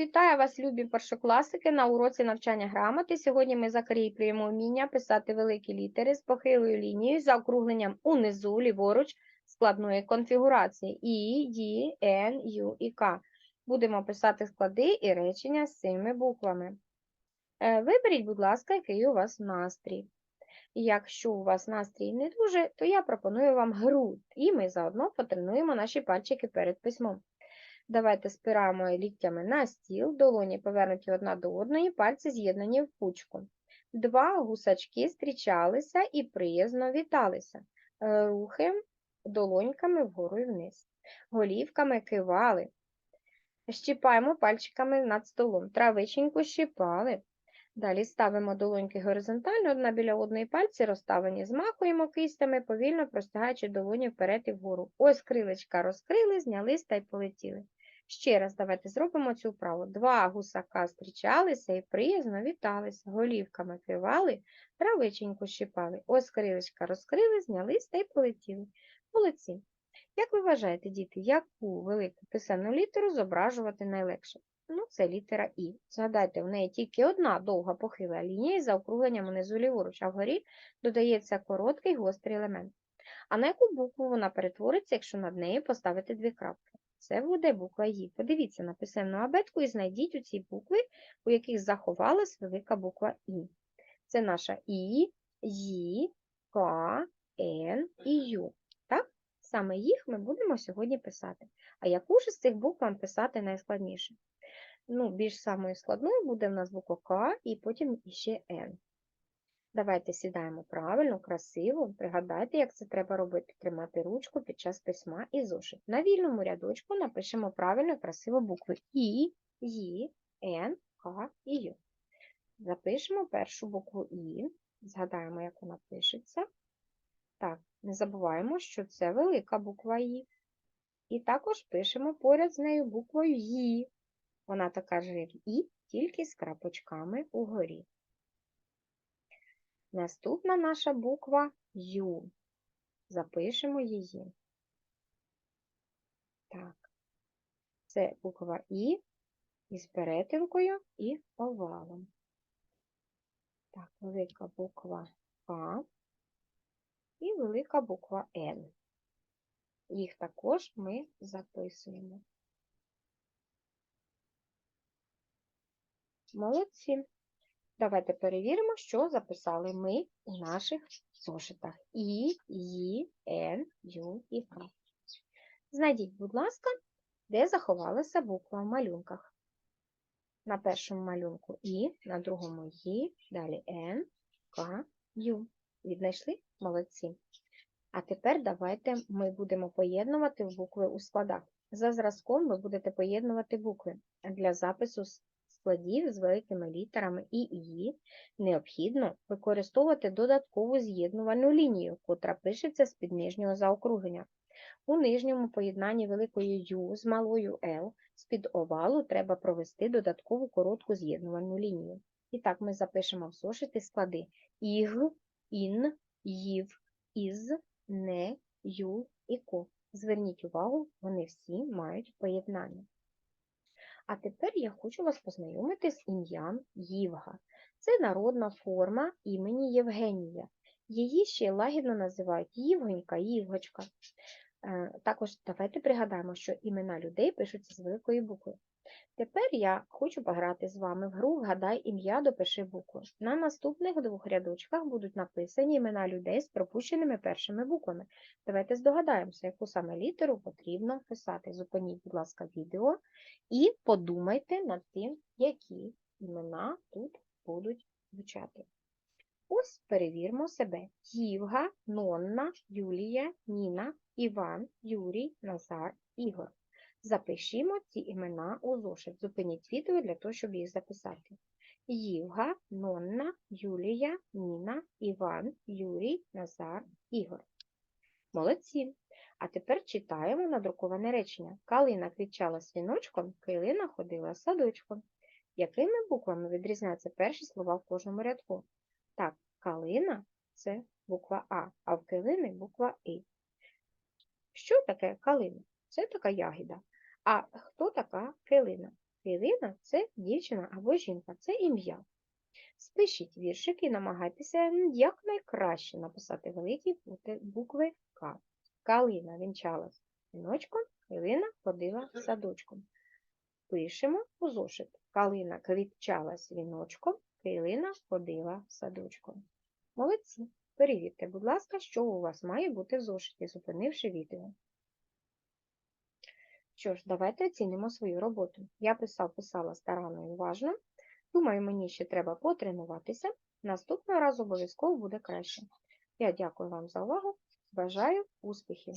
Вітаю вас, любі першокласики, на уроці навчання грамоти. Сьогодні ми закріплюємо вміння писати великі літери з похилою лінією за округленням унизу, ліворуч, складної конфігурації І, Ді, Н, Ю і К. Будемо писати склади і речення з цими буквами. Е, Виберіть, будь ласка, який у вас настрій. Якщо у вас настрій не дуже, то я пропоную вам гру, і ми заодно потренуємо наші пальчики перед письмом. Давайте спираємо ліктями на стіл, долоні повернуті одна до одної, пальці з'єднані в кучку. Два гусачки зустрічалися і приязно віталися. Е, Рухи долоньками вгору і вниз. Голівками кивали. Щіпаємо пальчиками над столом. Травиченьку щіпали. Далі ставимо долоньки горизонтально, одна біля одної пальці розставлені, змахуємо кистями, повільно простягаючи долоні вперед і вгору. Ось крилечка розкрили, знялись та й полетіли. Ще раз давайте зробимо цю вправу. Два гусака зустрічалися і приязно віталися, голівками кивали, травиченьку щипали. Ось крилечка розкрили, знялись та й полетіли. Молодці. Як ви вважаєте, діти, яку велику писемну літеру зображувати найлегше? Ну, це літера І. Згадайте, в неї тільки одна довга похила лінія із заокругленням унизу ліворуч, а вгорі додається короткий гострий елемент. А на яку букву вона перетвориться, якщо над нею поставити дві крапки? Це буде буква І. Подивіться на писемну абетку і знайдіть у ці букви, у яких заховалась велика буква І. Це наша І, Ї, К, Н і Ю. Так? Саме їх ми будемо сьогодні писати. А яку ж з цих букв вам писати найскладніше? Ну, більш самою складною буде в нас буква К і потім іще Н. Давайте сідаємо правильно, красиво. Пригадайте, як це треба робити. Тримати ручку під час письма і зошит. На вільному рядочку напишемо правильно, і красиво букви І, Ї, Н, К і Ю. Запишемо першу букву І. Згадаємо, як вона пишеться. Так, не забуваємо, що це велика буква І. І також пишемо поряд з нею буквою Ї. Вона така ж, як І, тільки з крапочками угорі. Наступна наша буква Ю. Запишемо її. Так. Це буква І із перетинкою і овалом. Так, велика буква К і велика буква Н. Їх також ми записуємо. Молодці. Давайте перевіримо, що записали ми у наших зошитах. І, Ї, Н, Ю і К. Знайдіть, будь ласка, де заховалася буква в малюнках. На першому малюнку І, на другому Ї, далі Н, К, Ю. Віднайшли? Молодці. А тепер давайте ми будемо поєднувати букви у складах. За зразком ви будете поєднувати букви для запису складів з великими літерами І і необхідно використовувати додаткову з'єднувальну лінію, котра пишеться з під нижнього заокруглення. У нижньому поєднанні великою Ю з малою Л з-під овалу треба провести додаткову коротку з'єднувальну лінію. І так ми запишемо в зошити склади Іг, Ін, Їв, Із, Не, Ю і Ко. Зверніть увагу, вони всі мають поєднання. А тепер я хочу вас познайомити з ім'ям Євга. Це народна форма імені Євгенія. Її ще лагідно називають Євгонька, Євгочка. Е, Також давайте пригадаємо, що імена людей пишуться з великої букви. Тепер я хочу пограти з вами в гру Вгадай ім'я, допиши букву. На наступних двох рядочках будуть написані імена людей з пропущеними першими буквами. Давайте здогадаємося, яку саме літеру потрібно писати. Зупиніть, будь ласка, відео і подумайте над тим, які імена тут будуть звучати. Ось перевірмо себе. Євга, Нонна, Юлія, Ніна, Іван, Юрій, Назар, Ігор. Запишімо ці імена у зошит. Зупиніть відео для того, щоб їх записати. Євга, Нонна, Юлія, Ніна, Іван, Юрій, Назар, Ігор. Молодці. А тепер читаємо надруковане речення. Калина квітчала свіночком, килина ходила садочком. Якими буквами відрізняються перші слова в кожному рядку? Так, калина це буква А, а в килини буква І. Що таке калина? Це така ягіда. А хто така килина? Килина це дівчина або жінка, це ім'я. Спишіть віршик і намагайтеся якнайкраще написати великі букви К. Калина вінчалась віночком, килина ходила садочком. Пишемо у зошит. Калина квітчалась віночком, килина ходила садочком. Молодці. Перевірте, будь ласка, що у вас має бути в зошиті, зупинивши відео. Що ж, давайте оцінимо свою роботу. Я писав, писала старанно і уважно. Думаю, мені ще треба потренуватися. Наступного разу обов'язково буде краще. Я дякую вам за увагу. Бажаю успіхів!